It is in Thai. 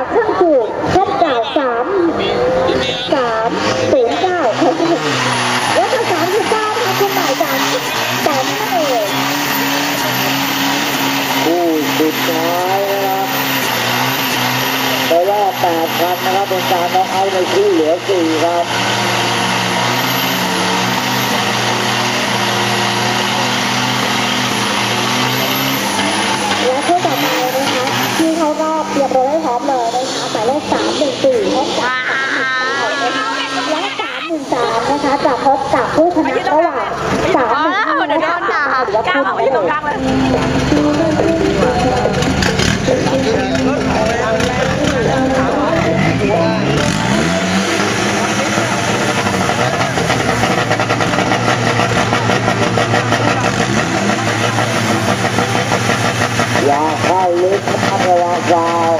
จากช่างผูกพบเก่าสามสามศูนย์เก้าแล้วก็สามสิบเก้านะคะคุณหมายจากสามเอ๋ยคู่สุดท้ายนะครับในรอบแปดคันนะครับเป็นการน้องเอาในคู่เหลือสี่ครับและคู่ต่อไปนะคะที่เขารอบเตรียมรถให้พร้อมเลยนายเลขสามหนึ่งสี่พบกับสามหนึ่งเก้านะคะและสาม หนึ่งสามนะคะจะพบกับผู้ชนะระหว่างสามหนึ่งห้านะคะหรือว่าก้าวคู่ออกไปตรงกลางเลยอย่าเข้าลึกนะครับระวังฟาว